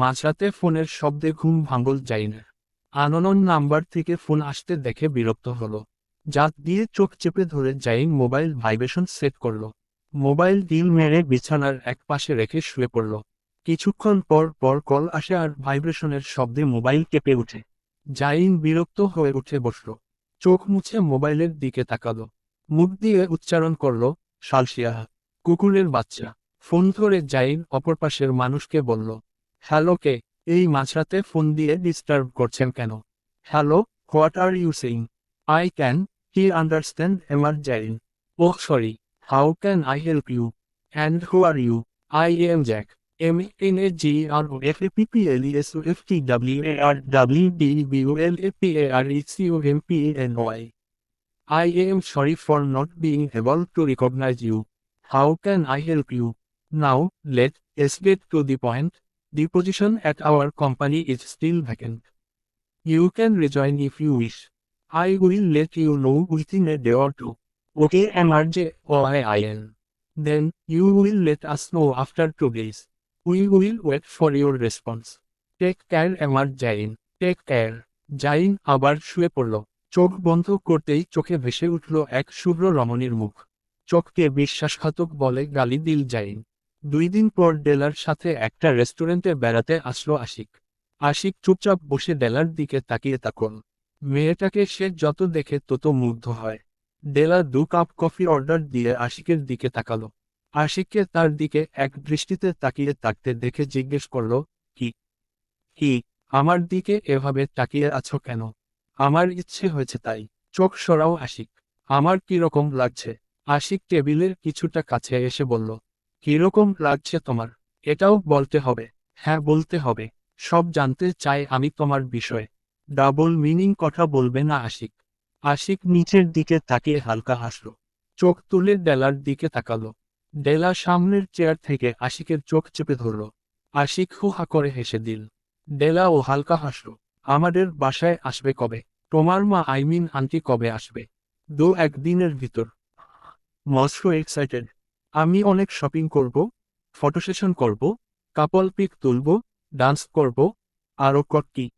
মাঝরাতে ফোনের শব্দে ঘুম ভাঙল জাইনের। আননন নাম্বার থেকে ফোন আসতে দেখে বিরক্ত হলো। জাত দিয়ে চোখ চেপে ধরে জাইন মোবাইল ভাইব্রেশন সেট করল। মোবাইল ডিল মেরে বিছানার এক পাশে রেখে শুয়ে পড়ল। কিছুক্ষণ পর পর কল আসে আর ভাইব্রেশনের শব্দে মোবাইল কেঁপে উঠে জাইন বিরক্ত হয়ে উঠে বসল। চোখ মুছে মোবাইলের দিকে তাকালো। মুখ দিয়ে উচ্চারণ করল শালসিয়াহা কুকুরের বাচ্চা। ফোন ধরে জাইন অপর পাশের মানুষকে বলল হ্যালো কে এই মাঝরাতে ফোন দিয়ে ডিস্টার্ব করছেন কেন hello what are you saying I can he understand এমার Zain oh sorry how can I help you and who are you I am Jack M N A G R O F A P P L S O F T W A R W D B O L A P A R E C O M P N Y I am sorry for not being able to recognize you. How can I help you? Now, let's get to the point. The position at our company is still vacant. You can rejoin if you wish. I will let you know within a day or two. Okay, MRJ OIIN. Then, you will let us know after two days. We will wait for your response. Take care, MR Jain. Take care. Jain আবার শুয়ে পড়ল চোখ বন্ধ করতেই চোখে ভেসে উঠল এক শুভ্র রমণীর মুখ চোখকে বিশ্বাসঘাতক বলে গালি দিল জাইন দুই দিন পর ডেলার সাথে একটা রেস্টুরেন্টে বেড়াতে আসলো আশিক। আশিক চুপচাপ বসে ডেলার দিকে তাকিয়ে তাকল মেয়েটাকে সে যত দেখে তত মুগ্ধ হয়। ডেলা দু কাপ কফি অর্ডার দিয়ে আশিকের দিকে তাকালো। আশিককে তার দিকে এক দৃষ্টিতে তাকিয়ে তাকতে দেখে জিজ্ঞেস করল, কি? কি? আমার দিকে এভাবে তাকিয়ে আছো কেন? আমার ইচ্ছে হয়েছে তাই। চোখ সরাও আশিক। আমার কীরকম লাগছে? আশিক টেবিলের কিছুটা কাছে এসে বলল কীরকম লাগছে তোমার? এটাও বলতে হবে। হ্যাঁ বলতে হবে। সব জানতে চাই আমি তোমার বিষয়ে। ডাবল মিনিং কথা বলবে না আশিক। আশিক নিচের দিকে তাকিয়ে হালকা হাসল। চোখ তুলে ডেলার দিকে তাকালো। ডেলা সামনের চেয়ার থেকে আশিকের চোখ চেপে ধরল। আশিক হু হা করে হেসে দিল। ডেলা ও হালকা হাসল। আমাদের বাসায় আসবে কবে? তোমার মা আইমিন আন্টি কবে আসবে? দু একদিনের ভিতর। মস্ট এক্সাইটেড আমি অনেক শপিং করব, ফটো সেশন করব, কাপল পিক তুলব, ডান্স করব, আরও কি।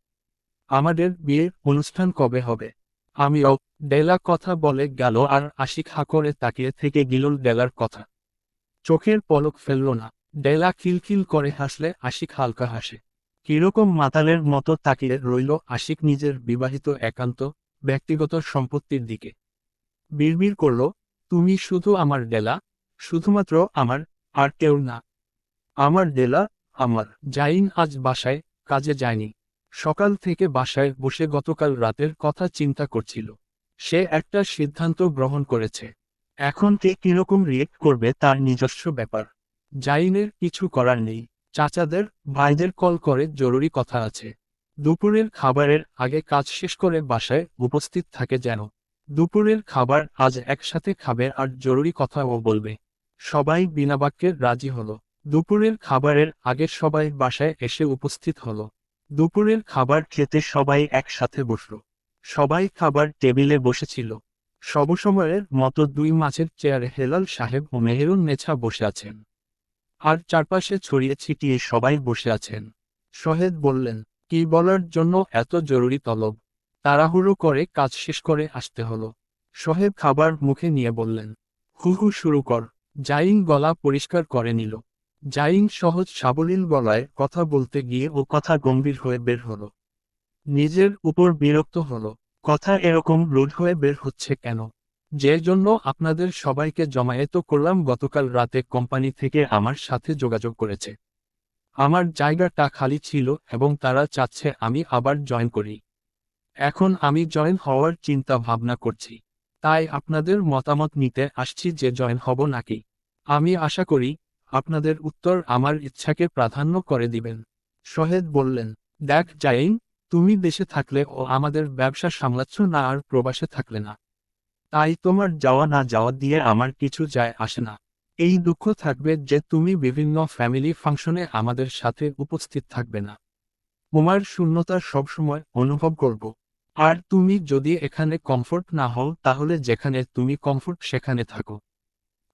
আমাদের বিয়ের অনুষ্ঠান কবে হবে? আমিও ডেলা কথা বলে গেল আর আশিক হা করে তাকিয়ে থেকে গিলল ডেলার কথা। চোখের পলক ফেলল না। ডেলা খিলখিল করে হাসলে আশিক হালকা হাসে। কীরকম মাতালের মতো তাকিয়ে রইল আশিক নিজের বিবাহিত একান্ত, ব্যক্তিগত সম্পত্তির দিকে। বিড়বিড় করল, তুমি শুধু আমার ডেলা? শুধুমাত্র আমার, আর কেউ না। আমার ডেলা আমার। জাইন আজ বাসায়, কাজে যায়নি। সকাল থেকে বাসায় বসে গতকাল রাতের কথা চিন্তা করছিল। সে একটা সিদ্ধান্ত গ্রহণ করেছে। এখন কে কীরকম রিয়েক্ট করবে তার নিজস্ব ব্যাপার। জাইনের কিছু করার নেই। চাচাদের, ভাইদের কল করে জরুরি কথা আছে। দুপুরের খাবারের আগে কাজ শেষ করে বাসায় উপস্থিত থাকে যেন। দুপুরের খাবার আজ একসাথে খাবে আর জরুরি কথাও বলবে। সবাই বিনা বাক্যে রাজি হলো। দুপুরের খাবারের আগে সবাই বাসায় এসে উপস্থিত হলো। দুপুরের খাবার খেতে সবাই একসাথে বসল। সবাই খাবার টেবিলে বসেছিল। সবসময়ের মতো দুই মাছের চেয়ারে হেলাল সাহেব ও মেহেরুন নেছা বসে আছেন। আর চারপাশে ছড়িয়ে ছিটিয়ে সবাই বসে আছেন। শহেদ বললেন, কি বলার জন্য এত জরুরি তলব? তাড়াহুড়ো করে কাজ শেষ করে আসতে হলো। সোহেব খাবার মুখে নিয়ে বললেন, হু হু শুরু কর। জাইন গলা পরিষ্কার করে নিল। জাইন সহজ সাবলীল গলায় কথা বলতে গিয়ে ও কথা গম্ভীর হয়ে বের হলো। নিজের উপর বিরক্ত হলো। কথা এরকম রুড হয়ে বের হচ্ছে কেন? যে জন্য আপনাদের সবাইকে জমায়েত করলাম গতকাল রাতে কোম্পানি থেকে আমার সাথে যোগাযোগ করেছে। আমার জায়গাটা খালি ছিল এবং তারা চাচ্ছে আমি আবার জয়েন করি। এখন আমি জয়েন হওয়ার চিন্তা ভাবনা করছি। তাই আপনাদের মতামত নিতে আসছি যে জয়েন হব নাকি। আমি আশা করি, আপনাদের উত্তর আমার ইচ্ছাকে প্রাধান্য করে দিবেন। শহেদ বললেন, দেখ জাইন, তুমি দেশে থাকলে ও আমাদের ব্যবসা সামলাচ্ছ না আর প্রবাসে থাকলে না। তাই তোমার যাওয়া না যাওয়া দিয়ে আমার কিছু যায় আসে না। এই দুঃখ থাকবে যে তুমি বিভিন্ন ফ্যামিলি ফাংশনে আমাদের সাথে উপস্থিত থাকবে না। তোমার শূন্যতা সবসময় অনুভব করব। আর তুমি যদি এখানে কমফোর্ট না হও, তাহলে যেখানে তুমি কমফোর্ট সেখানে থাকো।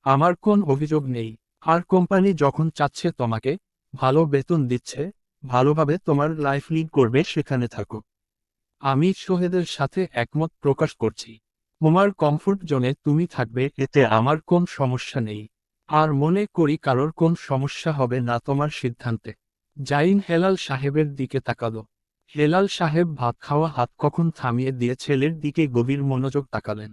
আমার কোন অভিযোগ নেই। আর কোম্পানি যখন চাচ্ছে তোমাকে, ভালো বেতন দিচ্ছে, ভালোভাবে তোমার লাইফ লিড করবে, সেখানে থাকো। আমি সোহেদের সাথে একমত প্রকাশ করছি। তোমার কমফোর্ট জোনে তুমি থাকবে, এতে আমার কোন সমস্যা নেই। আর মনে করি কারোর কোন সমস্যা হবে না তোমার সিদ্ধান্তে। জাইন হেলাল সাহেবের দিকে তাকালো। হেলাল সাহেব ভাত খাওয়া হাত কখন থামিয়ে দিয়ে ছেলের দিকে গভীর মনোযোগ তাকালেন।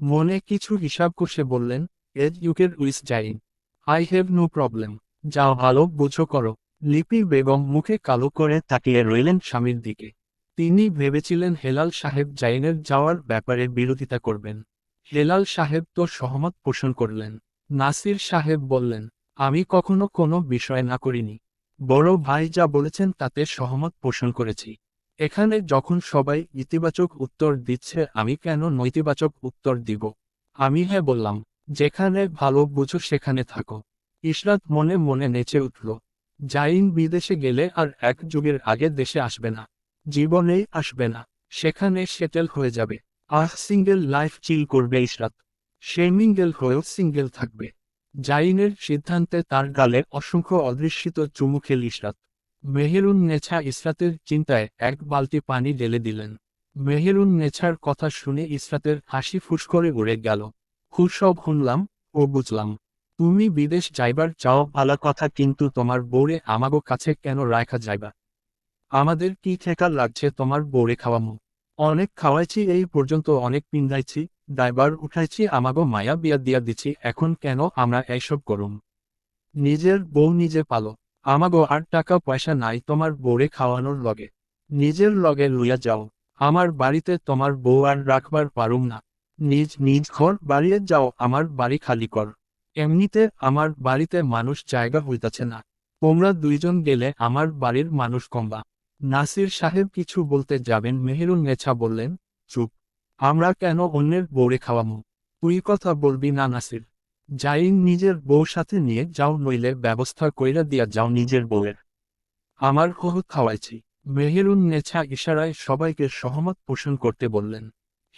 মনে কিছু হিসাব কষে বললেন এজ ইউকের wish Jain I have no problem. যাও ভালো বুঝো করো। লিপি বেগম মুখে কালো করে তাকিয়ে রইলেন স্বামীর দিকে। তিনি ভেবেছিলেন হেলাল সাহেব জাইনের যাওয়ার ব্যাপারে বিরোধিতা করবেন। হেলাল সাহেব তো সহমত পোষণ করলেন। নাসির সাহেব বললেন, আমি কখনো কোনো বিষয় না করিনি। বড় ভাই যা বলেছেন তাতে সহমত পোষণ করেছি। এখানে যখন সবাই ইতিবাচক উত্তর দিচ্ছে, আমি কেন নৈতিবাচক উত্তর দিব? আমি হ্যাঁ বললাম, যেখানে ভালো বুঝো সেখানে থাকো। ইশরাত মনে মনে নেচে উঠল, জাইন বিদেশে গেলে আর এক যুগের আগে দেশে আসবে না, জীবনেই আসবে না, সেখানে সেটেল হয়ে যাবে। আর সিঙ্গেল লাইফ চিল করবে ইশরাত, সে মিঙ্গেল হয়েও সিঙ্গেল থাকবে। জাইনের সিদ্ধান্তে তার গালে অসংখ্য অদৃশ্যিত চুমু খেল ইশরাত মেহেরুন নেছা ইসরাতের চিন্তায় এক বালতি পানি ঢেলে দিলেন। মেহেরুন নেছার কথা শুনে ইসরাতের হাসি ফুস করে উড়ে গেল। খুশব শুনলাম ও বুঝলাম, তুমি বিদেশ যাইবার চাও ভালো কথা, কিন্তু তোমার বউরে আমাগো কাছে কেন রাখা যাইবা? আমাদের কি ঠেকা লাগছে তোমার বউরে খাওয়ামো? অনেক খাওয়াইছি, এই পর্যন্ত অনেক পিন্দাইছি দায়বার উঠাইছি, আমাগো মায়া বিয়া দিয়া দিছি, এখন কেন আমরা এইসব করুম? নিজের বউ নিজে পালো, আমাগো আর টাকা পয়সা নাই তোমার বউরে খাওয়ানোর লগে। নিজের লগে লইয়া যাও, আমার বাড়িতে তোমার বউ আর রাখবার পারুম না। নিজ নিজ ঘর বাড়িয়ে যাও, আমার বাড়ি খালি কর। এমনিতে আমার বাড়িতে মানুষ জায়গা হইতাছে না। তোমরা দুইজন গেলে আমার বাড়ির মানুষ কমবা। নাসির সাহেব কিছু বলতে যাবেন, মেহেরুন নেছা বললেন, চুপ আমরা কেন অন্যের বউরে খাওয়ামু তুই কথা বলবি না, নাসির। জাইন নিজের বউ সাথে নিয়ে যাও, নইলে ব্যবস্থা কইরা দিয়া যাও নিজের বউয়ের। আমার হহু খাওয়াইছি। মেহেরুন নেছা ইশারায় সবাইকে সহমত পোষণ করতে বললেন।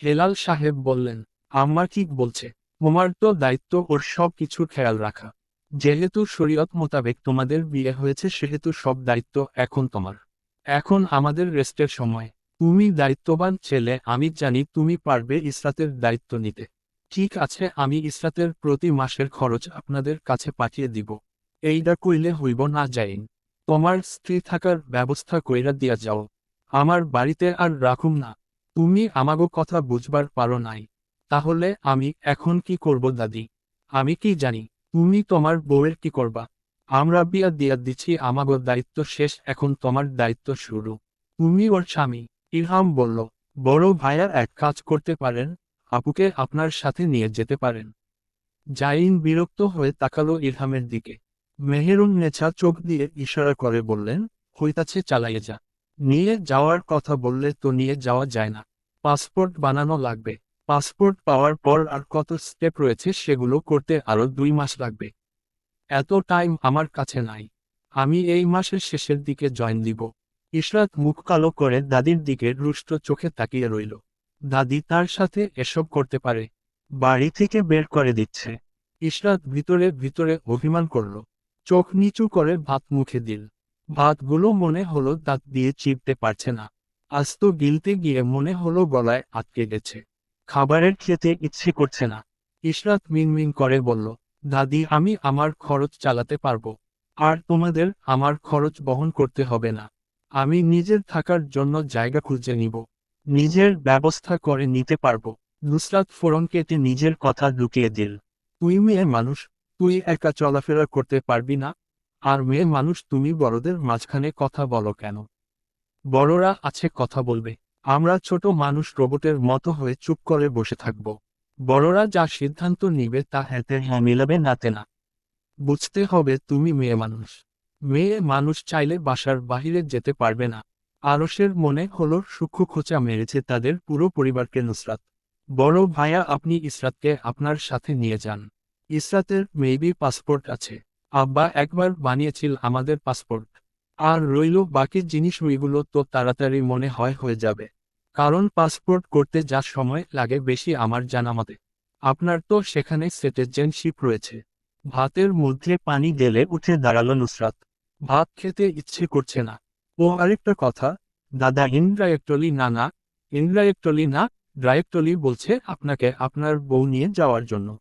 হেলাল সাহেব বললেন আমার ঠিক বলছে? তোমার তো দায়িত্ব ওর সব কিছুর খেয়াল রাখা। যেহেতু শরীয়ত মোতাবেক তোমাদের বিয়ে হয়েছে, সেহেতু সব দায়িত্ব এখন তোমার। এখন আমাদের রেস্টের সময়। তুমি দায়িত্ববান ছেলে, আমি জানি তুমি পারবে ইসরাতের দায়িত্ব নিতে। ঠিক আছে, আমি ইসরাতের প্রতি মাসের খরচ আপনাদের কাছে পাঠিয়ে দিব। এইটা কইলে হইব না যাইন তোমার স্ত্রী থাকার ব্যবস্থা কইরা দিয়া যাও। আমার বাড়িতে আর রাখুম না। তুমি আমাগো কথা বুঝবার পারো নাই। তাহলে আমি এখন কি করব, দাদি? আমি কি জানি? তুমি তোমার বউয়ের কি করবা? আমরা বিয়া দিয়া দিচ্ছি আমাগো দায়িত্ব শেষ, এখন তোমার দায়িত্ব শুরু। তুমি ওর স্বামী। ইরহাম বলল, বড় ভাইয়া এক কাজ করতে পারেন, আপুকে আপনার সাথে নিয়ে যেতে পারেন। জাইন বিরক্ত হয়ে তাকালো ইরহামের দিকে। মেহেরুন নেছা চোখ দিয়ে ইশারা করে বললেন, হইতাছে, চালাইয়ে যা। নিয়ে যাওয়ার কথা বললে তো নিয়ে যাওয়া যায় না। পাসপোর্ট বানানো লাগবে। পাসপোর্ট পাওয়ার পর আর কত স্টেপ রয়েছে সেগুলো করতে আরও দুই মাস লাগবে। এত টাইম আমার কাছে নাই। আমি এই মাসের শেষের দিকে জয়েন দিব। ইশরাত মুখ কালো করে দাদির দিকে রুষ্ট চোখে তাকিয়ে রইল। দাদি তার সাথে এসব করতে পারে। বাড়ি থেকে বের করে দিচ্ছে। ইশরাত ভিতরে ভিতরে অভিমান করল। চোখ নিচু করে ভাত মুখে দিল। ভাতগুলো মনে হলো দাঁত দিয়ে চিপতে পারছে না। আস্ত গিলতে গিয়ে মনে হলো গলায় আটকে গেছে। খাবারের খেতে ইচ্ছে করছে না। ইশরাত মিনমিন করে বলল, দাদি, আমি আমার খরচ চালাতে পারব। আর তোমাদের আমার খরচ বহন করতে হবে না। আমি নিজের থাকার জন্য জায়গা খুঁজে নিব। নিজের ব্যবস্থা করে নিতে পারব। নুসরাত ফোরন কেটে নিজের কথা লুকিয়ে দিল। তুই মেয়ে মানুষ, তুই একা চলাফেরা করতে পারবি না? আর মেয়ে মানুষ, তুমি বড়দের মাঝখানে কথা বলো কেন? বড়রা আছে, কথা বলবে। আমরা ছোট মানুষ, রোবটের মতো হয়ে চুপ করে বসে থাকব। বড়রা যা সিদ্ধান্ত নিবে তা হেতে হ্যাঁ মিলাবে নাতে না। বুঝতে হবে তুমি মেয়ে মানুষ। মেয়ে মানুষ চাইলে বাসার বাহিরে যেতে পারবে না। আরসের মনে হলো সূক্ষ্ম খোঁচা মেরেছে তাদের পুরো পরিবারকে নুসরাত। বড় ভাইয়া, আপনি ইসরাতকে আপনার সাথে নিয়ে যান। ইসরাতের মেবি পাসপোর্ট আছে। আব্বা একবার বানিয়েছিল আমাদের পাসপোর্ট। আর রইল বাকি জিনিসগুলো তো তাড়াতাড়ি মনে হয় হয়ে যাবে। কারণ পাসপোর্ট করতে যা সময় লাগে বেশি আমার জানা মতে। আপনার তো সেখানে সিটিজেনশিপ রয়েছে। ভাতের মধ্যে পানি গেলে উঠে দাঁড়াল নুসরাত। ভাত খেতে ইচ্ছে করছে না। ও আরেকটা কথা, দাদা ইনডাইরেক্টলি না না ইনডাইরেক্টলি না ডাইরেক্টলি বলছে আপনাকে, আপনার বউ নিয়ে যাওয়ার জন্য।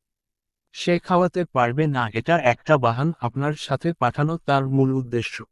সে খাওয়াতে পারবে না, এটা একটা বাহান আপনার সাথে পাঠানো তার মূল উদ্দেশ্য।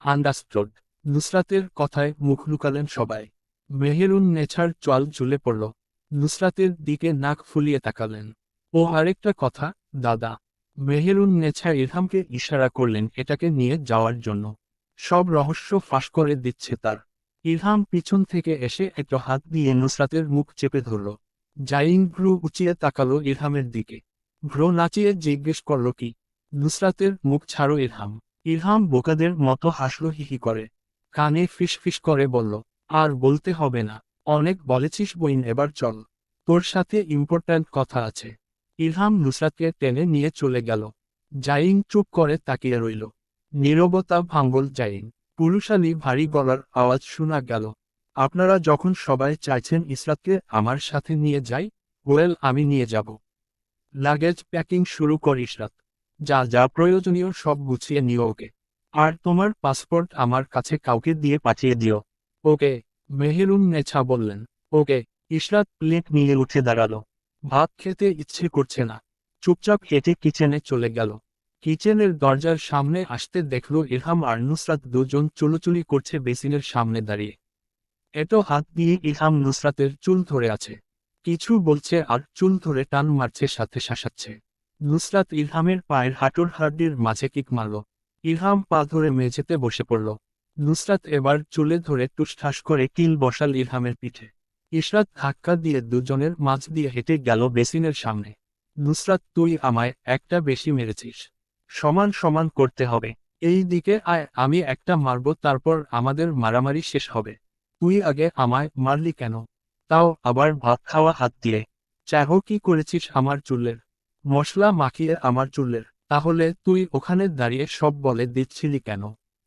আন্ডারস্টুড নুসরাতের কথায় মুখ লুকালেন সবাই। মেহেরুন নেছার চল ঝুলে পড়ল। নুসরাতের দিকে নাক ফুলিয়ে তাকালেন। ও আরেকটা কথা, দাদা মেহেরুন নেছা ইরহামকে ইশারা করলেন এটাকে নিয়ে যাওয়ার জন্য। সব রহস্য ফাঁস করে দিচ্ছে তার। ইরহাম পিছন থেকে এসে একটা হাত দিয়ে নুসরাতের মুখ চেপে ধরল। জাইন ভ্রু উঁচিয়ে তাকালো ইরহামের দিকে। ভ্রো নাচিয়ে জিজ্ঞেস করল, কি? নুসরাতের মুখ ছাড়ো ইরহাম। ইরহাম বোকাদের মতো হাসলো, হিহি করে। কানে ফিস ফিস করে বলল, আর বলতে হবে না। অনেক বলেছিস বইন, এবার চল। তোর সাথে ইম্পর্ট্যান্ট কথা আছে। ইরহাম নুসরাতকে টেনে নিয়ে চলে গেল। জাইন চুপ করে তাকিয়ে রইল। নীরবতা ভাঙ্গল জাইন পুরুষালী ভারী গলার আওয়াজ শোনা গেল। আপনারা যখন সবাই চাইছেন ইসরাতকে আমার সাথে নিয়ে যাই, ওয়েল, আমি নিয়ে যাব। লাগেজ প্যাকিং শুরু কর ইসরাত। যা যা প্রয়োজনীয় সব গুছিয়ে নিও ওকে। আর তোমার পাসপোর্ট আমার কাছে কাউকে দিয়ে পাঠিয়ে দিও। ওকে, মেহেরুন নেছা বললেন। ওকে, ইসরাত প্লেট নিয়ে উঠে দাঁড়াল। ভাত খেতে ইচ্ছে করছে না। চুপচাপ হেঁটে কিচেনে চলে গেল। কিচেনের দরজার সামনে আসতে দেখল ইরহাম আর নুসরাত দুজন চুলোচুলি করছে বেসিনের সামনে দাঁড়িয়ে। এটো হাত দিয়ে ইরহাম নুসরাতের চুল ধরে আছে। কিছু বলছে আর চুল ধরে টান মারছে সাথে শাসাচ্ছে। নুসরাত ইরহামের পায়ের হাঁটুর হাড্ডির মাঝে কিক মারল। ইরহাম পা ধরে মেঝেতে বসে পড়ল। নুসরাত এবার চুলে ধরে টুসঠাস করে কিল বসাল ইরহামের পিঠে। ইশরাত ধাক্কা দিয়ে দুজনের মাঝ দিয়ে হেঁটে গেল বেসিনের সামনে। নুসরাত, তুই আমায় একটা বেশি মেরেছিস। সমান সমান করতে হবে। এই দিকে আয়, আমি একটা মারব, তারপর আমাদের মারামারি শেষ হবে। তুই আগে আমায় মারলি কেন? তাও আবার ভাত খাওয়া হাত দিয়ে। চাহ কি করেছিস আমার চুলের? মশলা মাখিয়ে আমার চুলের। তাহলে তুই ওখানে দাঁড়িয়ে সব বলে দিচ্ছিলি কেন?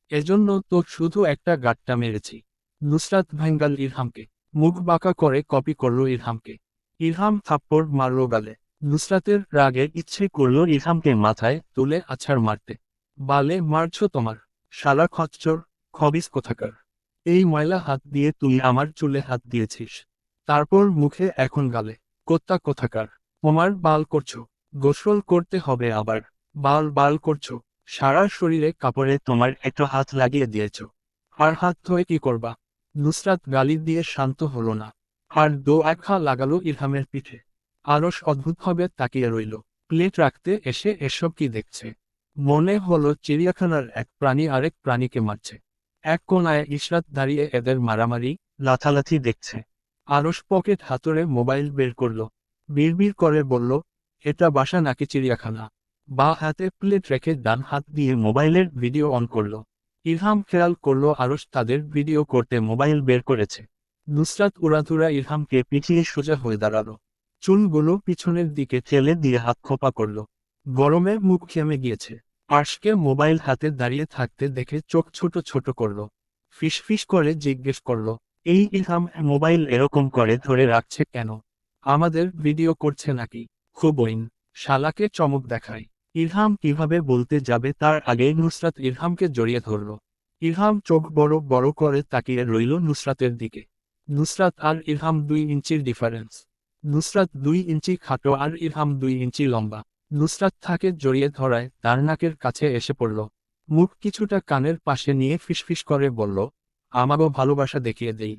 এজন্য তো শুধু একটা গাট্টা মেরেছি। নুসরাত ভাঙ্গাল ইরহামকে। মুখ বাঁকা করে কপি করল ইরহামকে। ইরহাম থাপ্পড় মারল গালে। নুসরাতের রাগে ইচ্ছে করল ইরহামকে মাথায় তুলে আছাড় মারতে। বালে, মারছ তোমার। শালা খচ্চর, খবিস কোথাকার। এই ময়লা হাত দিয়ে তুই আমার চুলে হাত দিয়েছিস। তারপর মুখে এখন গালে। কোত্তা কোথাকার। তোমার বাল করছ। গোসল করতে হবে আবার। বাল বাল করছ। সারা শরীরে কাপড়ে তোমার একটু হাত লাগিয়ে দিয়েছ। আর হাত ধোয়ে কি করবা? নুসরাত গালি দিয়ে শান্ত হলো না। আর দো একখা লাগালো ইরহামের পিঠে। আরস অদ্ভুতভাবে তাকিয়ে রইল। প্লেট রাখতে এসে এসব কি দেখছে? মনে হলো চিড়িয়াখানার এক প্রাণী আরেক প্রাণীকে মারছে। এক কোনায় ইশরাত দাঁড়িয়ে এদের মারামারি, লাথালাথি দেখছে। আরস পকেট হাতরে মোবাইল বের করল। বিড়বিড় করে বলল, এটা বাসা নাকি চিড়িয়াখানা? বা হাতে প্লেট রেখে ডান হাত দিয়ে মোবাইলের ভিডিও অন করল। ইরহাম খেয়াল করল আরস তাদের ভিডিও করতে মোবাইল বের করেছে। নুসরাত উড়াধুরা ইরহামকে পিছিয়ে সোজা হয়ে দাঁড়াল। চুলগুলো পিছনের দিকে ঠেলে দিয়ে হাত খোপা করল। গরমে মুখ ঘেমে গিয়েছে। আর্শকে মোবাইল হাতে দাঁড়িয়ে থাকতে দেখে চোখ ছোট ছোট করল। ফিস ফিস করে জিজ্ঞেস করল, এই ইলহাম মোবাইল এরকম করে ধরে রাখছে কেন? আমাদের ভিডিও করছে নাকি? খুবইন শালাকে চমক দেখায়। ইরহাম কীভাবে বলতে যাবে তার আগে নুসরাত ইরহামকে জড়িয়ে ধরল। ইরহাম চোখ বড় বড় করে তাকিয়ে রইল নুসরাতের দিকে। নুসরাত আর ইরহাম দুই ইঞ্চির ডিফারেন্স নুসরাত দুই ইঞ্চি খাটো আর ইরহাম দুই ইঞ্চি লম্বা। নুসরাত থাকে জড়িয়ে ধরায় তার নাকের কাছে এসে পড়ল। মুখ কিছুটা কানের পাশে নিয়ে ফিসফিস করে বলল, আমাগো ভালোবাসা দেখিয়ে দেই।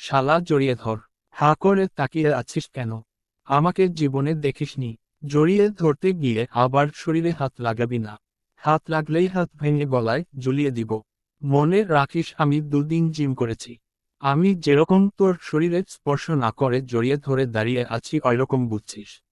শালা জড়িয়ে ধর। হা করে তাকিয়ে আছিস কেন? আমাকে জীবনে দেখিসনি। জড়িয়ে ধরতে গিয়ে আবার শরীরে হাত লাগাবি না। হাত লাগলেই হাত ভেঙে গলায় ঝুলিয়ে দিব। মনে রাখিস, আমি দুদিন জিম করেছি। আমি যেরকম তোর শরীরে স্পর্শ না করে জড়িয়ে ধরে দাঁড়িয়ে আছি, ওইরকম বুঝছিস।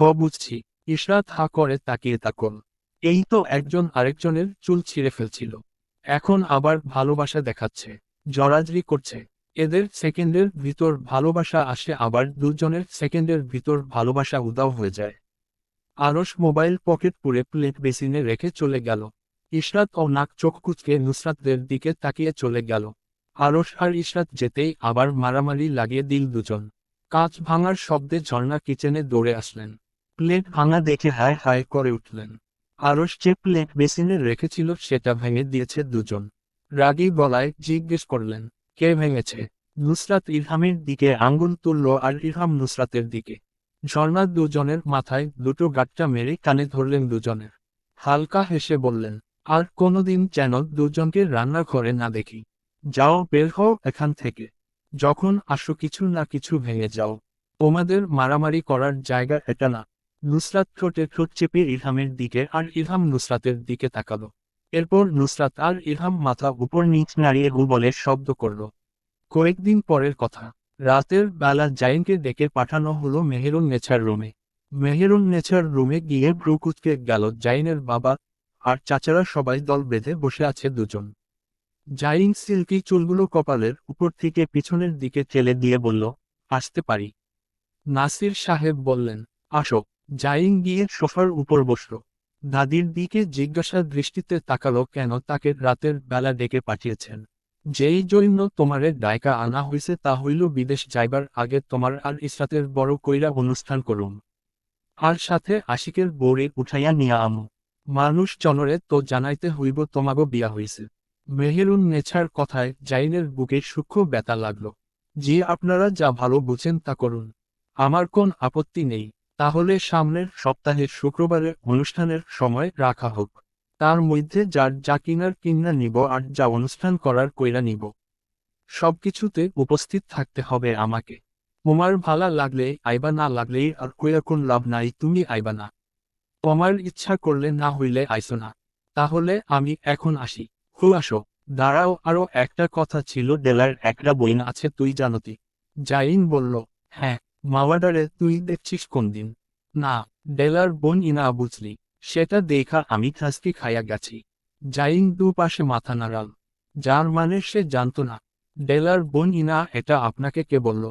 হ, বুঝছি। ইশরাত হা করে তাকিয়ে তাকল এই তো একজন আরেকজনের চুল ছিঁড়ে ফেলছিল। এখন আবার ভালোবাসা দেখাচ্ছে। জরাজরি করছে। এদের সেকেন্ডের ভিতর ভালোবাসা আসে আবার দুজনের সেকেন্ডের ভিতর ভালোবাসা উদাও হয়ে যায়। আরস মোবাইল পকেট পুরে প্লেট বেসিনে রেখে চলে গেল। ইশরাত ও নাক চোখ কুচকে নুসরাতদের দিকে তাকিয়ে চলে গেল। আরস আর ইশরাত যেতেই আবার মারামারি লাগিয়ে দিল দুজন। কাঁচ ভাঙার শব্দে ঝর্ণা কিচেনে দৌড়ে আসলেন। প্লেট ভাঙা দেখে হায় হায় করে উঠলেন। আরস যে প্লেট বেসিনে রেখেছিল সেটা ভেঙে দিয়েছে দুজন। রাগী গলায় জিজ্ঞেস করলেন কে ভেঙেছে। নুসরাত ইরহামের দিকে আঙ্গুল তুলল আর ইরহাম নুসরাতের দিকে। ঝর্ণা দুজনের মাথায় দুটো গাট্টা মেরে কানে ধরলেন দুজনের। হালকা হেসে বললেন, আর কোনোদিন যেন দুজনকে রান্নাঘরে না দেখি। যাও বের হও এখান থেকে। যখন আসো কিছু না কিছু ভেঙে যাও। তোমাদের মারামারি করার জায়গা এটা না। নুসরাত ঠোঁটে ঠোঁট চেপে ইরহামের দিকে আর ইরহাম নুসরাতের দিকে তাকালো। এরপর নুসরাত আর ইরহাম মাথা উপর নিচ নাড়িয়ে হু বলে শব্দ করল। কয়েকদিন পরের কথা। রাতের বেলা জাইনকে ডেকে পাঠানো হলো মেহেরুন নেছার রুমে। মেহেরুন নেছার রুমে গিয়ে ব্রুকুচকে গেল জাইনের বাবা আর চাচারা সবাই দল বেঁধে বসে আছে দুজন। জাইন সিল্কি চুলগুলো কপালের উপর থেকে পিছনের দিকে ঠেলে দিয়ে বলল, আসতে পারি। নাসির সাহেব বললেন, আসো। জাইন গিয়ে সোফার উপর বসল। দাদির দিকে জিজ্ঞাসার দৃষ্টিতে তাকালো কেন তাকে রাতের বেলা ডেকে পাঠিয়েছেন। যেই জন্য তোমারে ডায়কা আনা হইছে তা হইল বিদেশ যাইবার আগে তোমার আর ইসরাতের বড় কইরা অনুষ্ঠান করুন। আর সাথে আশিকের বৌরে উঠাইয়া নিয়া আমু। মানুষ জনরে তো জানাইতে হইব তোমাগো বিয়া হইছে। মেহেরুন নেছার কথায় জাইনের বুকে সূক্ষ্ম ব্যথা লাগল। যে আপনারা যা ভালো বুঝেন তা করুন। আমার কোন আপত্তি নেই। তাহলে সামনের সপ্তাহে শুক্রবারের অনুষ্ঠানের সময় রাখা হোক। তার মধ্যে যার যা কিনার কিনা নিব আর যা অনুষ্ঠান করার কইরা নিব। সবকিছুতে উপস্থিত থাকতে হবে আমাকে। তোমার ভালা লাগলে আইবা না লাগলেই আর কইরা কোন লাভ নাই, তুমি আইবা না। তোমার ইচ্ছা করলে না হইলে আইসো না। তাহলে আমি এখন আসি। হু, আসো। দাঁড়াও, আরও একটা কথা ছিল, ডেলার একটা বইন আছে, তুই জানতি। জাইন বলল হ্যাঁ। মাওয়াডারে তুই দেখছিস কোন দিন না, ডেলার বোন ইনা বুঝলি, সেটা দেখা আমি খাসকি খাইয়া গেছি। জাইন দুপাশে মাথা নাড়াল। যার মানে সে জানত না, ডেলার বোন ইনা এটা আপনাকে কে বলল?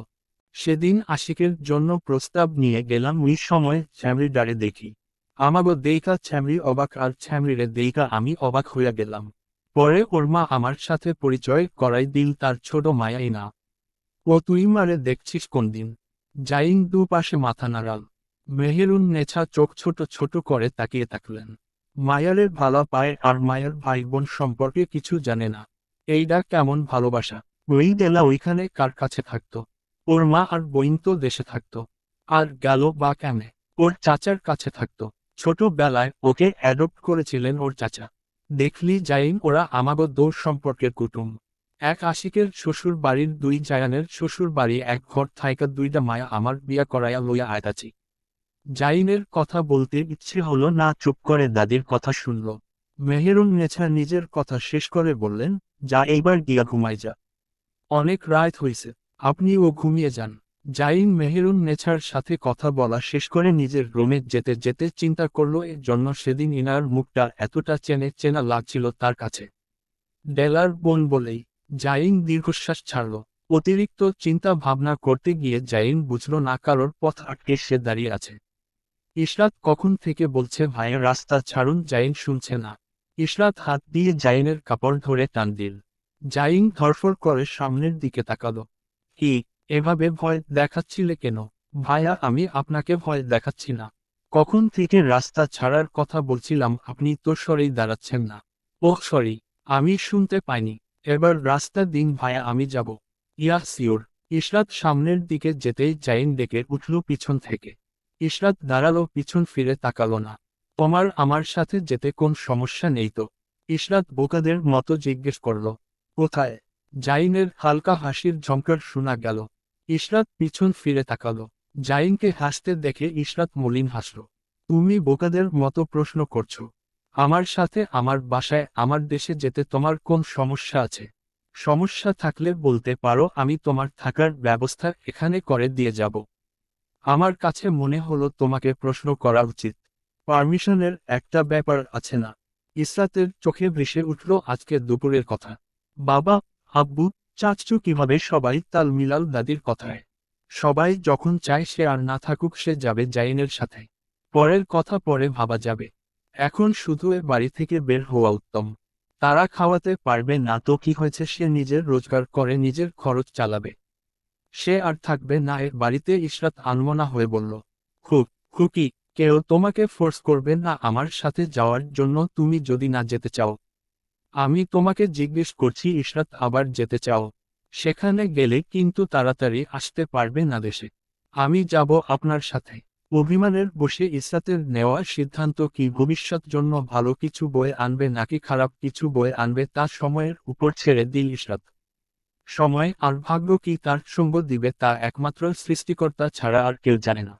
সেদিন আশিকের জন্য প্রস্তাব নিয়ে গেলাম ওই সময় ছ্যামরি ডারে দেখি। আমাগো দেইকা ছ্যামরি অবাক আর ছ্যামরিরে দেইকা আমি অবাক হইয়া গেলাম। পরে ওর মা আমার সাথে পরিচয় করাই দিল তার ছোট মায়াই না ও তুই মারে দেখছিস কোন দিন জাইন দুপাশে মাথা নাড়াল। মেহেরুন নেছা চোখ ছোট ছোট করে তাকিয়ে থাকলেন। মায়ারের ভালা পায় আর মায়ের ভাই বোন সম্পর্কে কিছু জানে না। এইটা কেমন ভালোবাসা। ওই ডেলা ওইখানে কার কাছে থাকতো? ওর মা আর বইন তো দেশে থাকতো। আর গেল বা কেমনে? ওর চাচার কাছে থাকতো। ছোটবেলায় ওকে অ্যাডপ্ট করেছিলেন ওর চাচা। দেখলি যাইন ওরা আমাগো দোষ সম্পর্কের কুটুম। এক আশিকের শ্বশুর বাড়ির দুই জায়ানের শ্বশুর বাড়ি এক ঘর থাইকা দুইটা মায়া আমার বিয়া করাইয়া লইয়া আয়তাছি জাইনের কথা বলতে ইচ্ছে হলো না, চুপ করে দাদির কথা শুনল। মেহেরুন নেছা নিজের কথা শেষ করে বললেন, যা এইবার গিয়া ঘুমাই যা। অনেক রাত হইছে, আপনিও ঘুমিয়ে যান। জাইন মেহেরুন নেছার সাথে কথা বলা শেষ করে নিজের রুমে যেতে যেতে চিন্তা করল, এর জন্য সেদিন ইনার মুখটা এতটা চেনে চেনা লাগছিল তার কাছে। ডেলার বোন বলেই জাইন দীর্ঘশ্বাস ছাড়ল। অতিরিক্ত চিন্তা ভাবনা করতে গিয়ে জাইন বুঝল না কারোর পথ আটকে সে দাঁড়িয়ে আছে। ইশরাত কখন থেকে বলছে ভাইয়ের রাস্তা ছাড়ুন জাইন শুনছে না। ইশরাত হাত দিয়ে জাইনের কাপড় ধরে টান দিল। জাইন ধরফর করে সামনের দিকে তাকালো। কি, এভাবে ভয় দেখাচ্ছিলে কেন? ভাইয়া, আমি আপনাকে ভয় দেখাচ্ছি না। কখন থেকে রাস্তা ছাড়ার কথা বলছিলাম, আপনি তো সরেই দাঁড়াচ্ছেন না। ওহ, সরি, আমি শুনতে পাইনি। এবার রাস্তা দিন ভায়া, আমি যাব। ইয়া সিওর। ইশরাত সামনের দিকে যেতেই জাইন ডেকে উঠল পিছন থেকে। ইশরাত দাঁড়াল, পিছন ফিরে তাকালো না। তোমার আমার সাথে যেতে কোন সমস্যা নেই তো? ইশরাত বোকাদের মতো জিজ্ঞেস করল। কোথায়? জাইনের হালকা হাসির ঝঙ্কার শোনা গেল। ইশরাত পিছন ফিরে তাকালো। জাইনকে হাসতে দেখে ইশরাত মলিন হাসল। তুমি বোকাদের মতো প্রশ্ন করছ। আমার সাথে আমার বাসায়, আমার দেশে যেতে তোমার কোন সমস্যা আছে? সমস্যা থাকলে বলতে পারো, আমি তোমার থাকার ব্যবস্থা এখানে করে দিয়ে যাব। আমার কাছে মনে হলো তোমাকে প্রশ্ন করা উচিত। পারমিশনের একটা ব্যাপার আছে না। ইসরাতের চোখে ভেসে উঠল আজকে দুপুরের কথা। বাবা, আব্বু, চাচু কীভাবে সবাই তাল মিলাল দাদির কথায়। সবাই যখন চায় সে আর না থাকুক সে যাবে জাইনের সাথে। পরের কথা পরে ভাবা যাবে। এখন শুধু এ বাড়ি থেকে বের হওয়া উত্তম। তারা খাওয়াতে পারবে না তো কি হয়েছে? সে নিজের রোজগার করে, নিজের খরচ চালাবে। সে আর থাকবে না। এর বাড়িতে ইশরাত আনমনা হয়ে বলল, খুব, খুকি, কেউ তোমাকে ফোর্স করবে না আমার সাথে যাওয়ার জন্য তুমি যদি না যেতে চাও। আমি তোমাকে জিজ্ঞেস করছি ইশরাত আবার যেতে চাও। সেখানে গেলে কিন্তু তাড়াতাড়ি আসতে পারবে না দেশে। আমি যাব আপনার সাথে। অভিমানের বসে ইসরাতের নেওয়া সিদ্ধান্ত কি ভবিষ্যৎ জন্য ভালো কিছু বয়ে আনবে নাকি খারাপ কিছু বয়ে আনবে তা সময়ের উপর ছেড়ে দিল ইসরাত। সময় আর ভাগ্য কি তার সঙ্গ দিবে তা একমাত্র সৃষ্টিকর্তা ছাড়া আর কেউ জানে না।